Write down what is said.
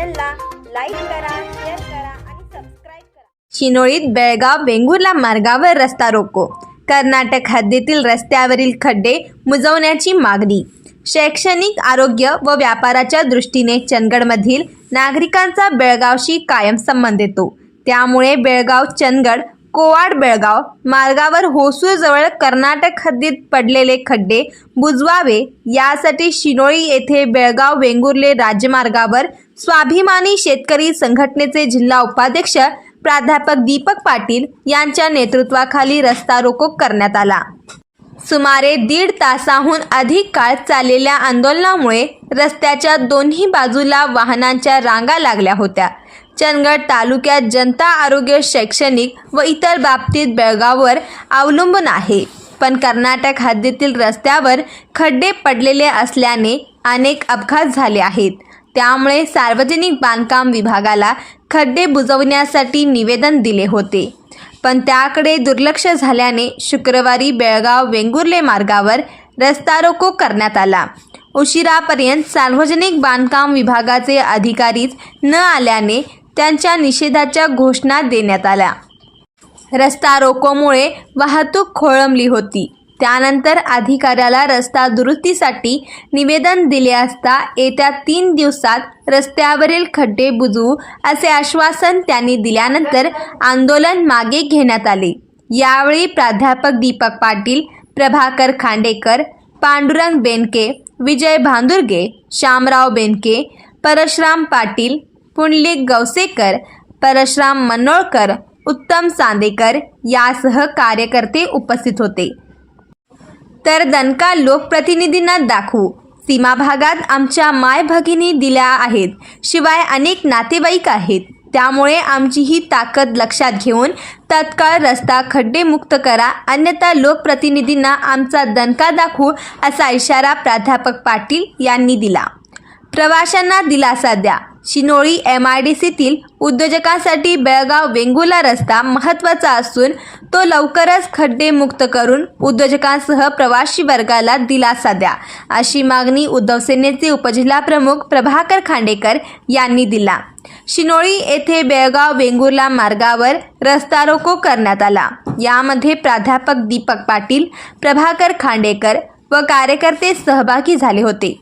चॅनलला लाईक करा शेअर करा आणि सबस्क्राईब करा. शिनोळीत बेळगाव वेंगुर्ला मार्गावर रस्ता रोको. कर्नाटक हद्दीतील रस्त्यावरील खड्डे मुजवण्याची मागणी. शैक्षणिक आरोग्य व व्यापाराच्या दृष्टीने चंदगडमधील नागरिकांचा बेळगावशी कायम संबंध येतो. त्यामुळे बेळगाव चंदगड कोवाड बेळगाव मार्गावर होसूरजवळ कर्नाटक हद्दीत पडलेले खड्डे बुजवावे यासाठी शिनोळी येथे बेळगाव वेंगुर्ले राज्यमार्गावर स्वाभिमानी शेतकरी संघटनेचे जिल्हा उपाध्यक्ष प्राध्यापक दीपक पाटील यांच्या नेतृत्वाखाली रस्ता रोको करण्यात आला. सुमारे दीड तासाहून अधिक काळ चाललेल्या आंदोलनामुळे रस्त्याच्या दोन्ही बाजूला वाहनांच्या रांगा लागल्या होत्या. चंदगड तालुक्यात जनता आरोग्य शैक्षणिक व इतर बाबतीत बेळगाववर अवलंबून आहे. पण कर्नाटक हद्दीतील रस्त्यावर खड्डे पडलेले असल्याने अनेक अपघात झाले आहेत. त्यामुळे सार्वजनिक बांधकाम विभागाला खड्डे बुजवण्यासाठी निवेदन दिले होते. पण त्याकडे दुर्लक्ष झाल्याने शुक्रवारी बेळगाव वेंगुर्ले मार्गावर रस्ता रोको करण्यात आला. उशिरापर्यंत सार्वजनिक बांधकाम विभागाचे अधिकारीच न आल्याने त्यांच्या निषेधाच्या घोषणा देण्यात आल्या. रस्ता रोकोमुळे वाहतूक खोळंबली होती. त्यानंतर अधिकाऱ्याला रस्ता दुरुस्तीसाठी निवेदन दिले असता येत्या तीन दिवसात रस्त्यावरील खड्डे बुजवू असे आश्वासन त्यांनी दिल्यानंतर आंदोलन मागे घेण्यात आले. यावेळी प्राध्यापक दीपक पाटील प्रभाकर खांडेकर पांडुरंग बेनके विजय भांदुर्गे शामराव बेनके परशुराम पाटील पुंडलिक गवसेकर परशुराम मनोळकर उत्तम चांदेकर यासह कार्यकर्ते उपस्थित होते. तर दणका लोकप्रतिनिधींना दाखवू. सीमा भागात आमच्या माय भगिनी दिल्या आहेत. शिवाय अनेक नातेवाईक आहेत. त्यामुळे आमची ही ताकद लक्षात घेऊन तत्काळ रस्ता खड्डेमुक्त करा. अन्यथा लोकप्रतिनिधींना आमचा दणका दाखवू असा इशारा प्राध्यापक पाटील यांनी दिला. प्रवाशांना दिलासा द्या. शिनोळी एम आय डी सीतील उद्योजकांसाठी बेळगाव वेंगुला रस्ता महत्त्वाचा असून तो लवकरच खड्डेमुक्त करून उद्योजकांसह प्रवासी वर्गाला दिलासा द्या अशी मागणी उद्धव सेनेचे उपजिल्हाप्रमुख प्रभाकर खांडेकर यांनी दिला. शिनोळी येथे बेळगाव वेंगुर्ला मार्गावर रस्ता रोको करण्यात आला. यामध्ये प्राध्यापक दीपक पाटील प्रभाकर खांडेकर व कार्यकर्ते सहभागी झाले होते.